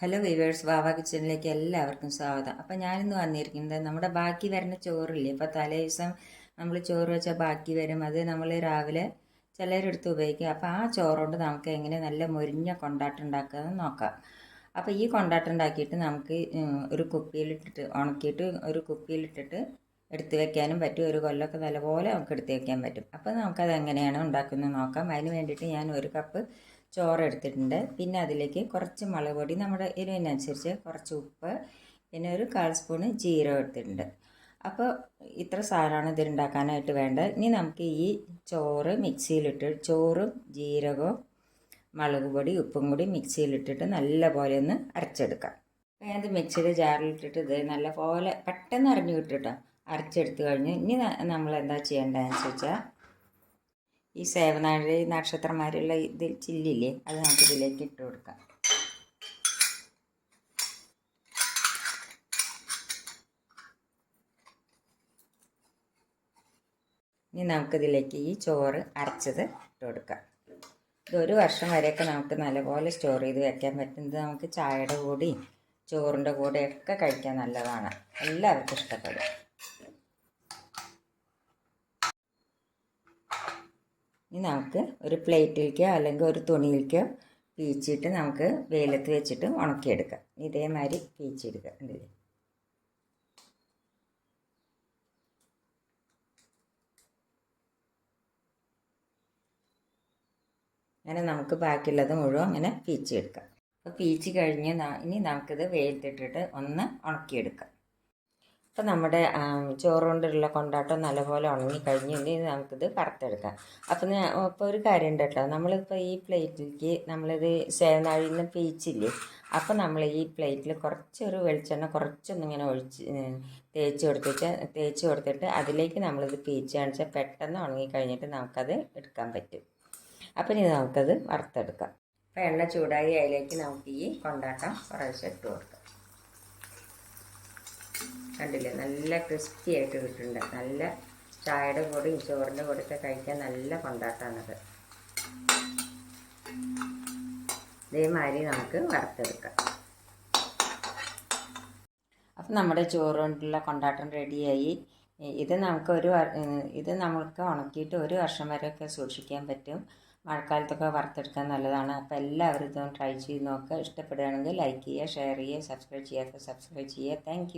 Hello viewers വാവ കിച്ചണിലേക്ക് എല്ലാവർക്കും സ്വാഗതം. അപ്പം ഞാനിന്ന് വന്നിരിക്കുന്നത് നമ്മുടെ ബാക്കി വരുന്ന ചോറില്ലേ? അപ്പോൾ തലേ ദിവസം നമ്മൾ ചോറ് വെച്ചാൽ ബാക്കി വരും. അത് നമ്മൾ രാവിലെ ചിലരെടുത്ത് ഉപയോഗിക്കുക അപ്പോൾ ആ ചോറുകൊണ്ട് നമുക്ക് എങ്ങനെ നല്ല മുരിഞ്ഞ കൊണ്ടാട്ടം ഉണ്ടാക്കാമെന്ന് നോക്കാം. അപ്പോൾ ഈ കൊണ്ടാട്ടം ഉണ്ടാക്കിയിട്ട് നമുക്ക് ഒരു കുപ്പിയിലിട്ടിട്ട് ഉണക്കിയിട്ട് ഒരു കുപ്പിയിലിട്ടിട്ട് എടുത്ത് വെക്കാനും പറ്റും. ഒരു കൊല്ലമൊക്കെ നല്ലപോലെ നമുക്ക് എടുത്ത് വെക്കാൻ പറ്റും. അപ്പോൾ നമുക്കത് എങ്ങനെയാണ് ഉണ്ടാക്കുന്നത് നോക്കാം. അതിന് വേണ്ടിയിട്ട് ഞാൻ ഒരു കപ്പ് ചോറ് എടുത്തിട്ടുണ്ട് പിന്നെ അതിലേക്ക് കുറച്ച് മുളക് പൊടി നമ്മുടെ എരിവിനനുസരിച്ച് കുറച്ച് ഉപ്പ് പിന്നെ ഒരു കാൽ സ്പൂണ് ജീരകം എടുത്തിട്ടുണ്ട്. അപ്പോൾ ഇത്ര സാധനമാണ് ഇതിലുണ്ടാക്കാനായിട്ട് വേണ്ടത്. ഇനി നമുക്ക് ഈ ചോറ് മിക്സിയിലിട്ട് ചോറും ജീരകവും മുളക് പൊടി ഉപ്പും കൂടി മിക്സിയിലിട്ടിട്ട് നല്ല പോലെ ഒന്ന് അരച്ചെടുക്കാം. അപ്പോൾ ഞാനത് മിക്സിയുടെ ജാറിലിട്ടിട്ട് ഇത് നല്ല പോലെ പെട്ടെന്ന് അരഞ്ഞു കിട്ടും അരച്ചെടുത്ത് കഴിഞ്ഞ് ഇനി നമ്മൾ എന്താ ചെയ്യേണ്ടതെന്ന് വെച്ചാൽ ഈ സേവനാഴി നക്ഷത്രമാരുള്ള ഇതിൽ ചില്ലില്ലേ അത് നമുക്ക് ഇതിലേക്ക് ഇട്ട് കൊടുക്കാം. ഇനി നമുക്കിതിലേക്ക് ഈ ചോറ് അരച്ചത് ഇട്ട് കൊടുക്കാം. ഇതൊരു വർഷം വരെയൊക്കെ നമുക്ക് നല്ലപോലെ സ്റ്റോർ ചെയ്ത് വെക്കാൻ പറ്റുന്നത് നമുക്ക് ചായയുടെ കൂടി ചോറിന്റെ കൂടെയൊക്കെ കഴിക്കാൻ നല്ലതാണ്. എല്ലാവർക്കും ഇഷ്ടപ്പെടും. ഇനി നമുക്ക് ഒരു പ്ലേറ്റിലേക്കോ അല്ലെങ്കിൽ ഒരു തുണിയിലേക്കോ പീച്ചിട്ട് നമുക്ക് വെയിലത്ത് വെച്ചിട്ട് ഉണക്കിയെടുക്കാം. ഇതേമാതിരി പീച്ചെടുക്കുക ഉണ്ടല്ലേ അങ്ങനെ നമുക്ക് ബാക്കിയുള്ളത് മുഴുവൻ അങ്ങനെ പീച്ചെടുക്കാം അപ്പോൾ പീച്ച് കഴിഞ്ഞ് ഇനി നമുക്കിത് വെയിലത്തിട്ടിട്ട് ഒന്ന് ഉണക്കിയെടുക്കാം. ഇപ്പം നമ്മുടെ ചോറുകൊണ്ടുള്ള കൊണ്ടാട്ടം നല്ലപോലെ ഉണങ്ങി ഇനി നമുക്കിത് വറുത്തെടുക്കാം. അപ്പം ഇപ്പോൾ ഒരു കാര്യം ഉണ്ട് കേട്ടോ. നമ്മളിപ്പോൾ ഈ പ്ലേറ്റിലേക്ക് നമ്മളിത് സേവനാഴിയിൽ നിന്ന് പീച്ചില്ലേ അപ്പം നമ്മൾ ഈ പ്ലേറ്റിൽ കുറച്ചൊരു വെളിച്ചെണ്ണ കുറച്ചൊന്നിങ്ങനെ ഒഴിച്ച് തേച്ച് കൊടുത്തിട്ട് തേച്ച് കൊടുത്തിട്ട് അതിലേക്ക് നമ്മളിത് പീച്ച് കാണിച്ചാൽ പെട്ടെന്ന് ഉണങ്ങി കഴിഞ്ഞിട്ട് നമുക്കത് എടുക്കാൻ പറ്റും. അപ്പം ഇനി നമുക്കത് വറുത്തെടുക്കാം. അപ്പോൾ എണ്ണ ചൂടായി അതിലേക്ക് നമുക്ക് ഈ കൊണ്ടാട്ടം കുറേശ്ശെ ഇട്ട് കൊടുക്കാം. കണ്ടില്ലേ? നല്ല ക്രിസ്പി ആയിട്ട് കിട്ടുന്നുണ്ട്. നല്ല ചായയുടെ കൂടെയും ചോറിന്റെ കൂടെയൊക്കെ കഴിക്കാൻ നല്ല കൊണ്ടാട്ടാണത് ഇതേമാതിരി നമുക്ക് വറുത്തെടുക്കാം. അപ്പം നമ്മുടെ ചോറ് കൊണ്ടുള്ള കൊണ്ടാട്ടം റെഡിയായി. ഇത് നമുക്ക് ഒരു ഇത് നമുക്ക് ഉണക്കിയിട്ട് ഒരു വർഷം വരെയൊക്കെ സൂക്ഷിക്കാൻ പറ്റും. മഴക്കാലത്തൊക്കെ വറുത്തെടുക്കാൻ നല്ലതാണ്. അപ്പോൾ എല്ലാവരും ഇതും ട്രൈ ചെയ്ത് നോക്കുക. ഇഷ്ടപ്പെടുകയാണെങ്കിൽ ലൈക്ക് ചെയ്യുക ഷെയർ ചെയ്യുക സബ്സ്ക്രൈബ് ചെയ്യാത്ത സബ്സ്ക്രൈബ് ചെയ്യുക. താങ്ക്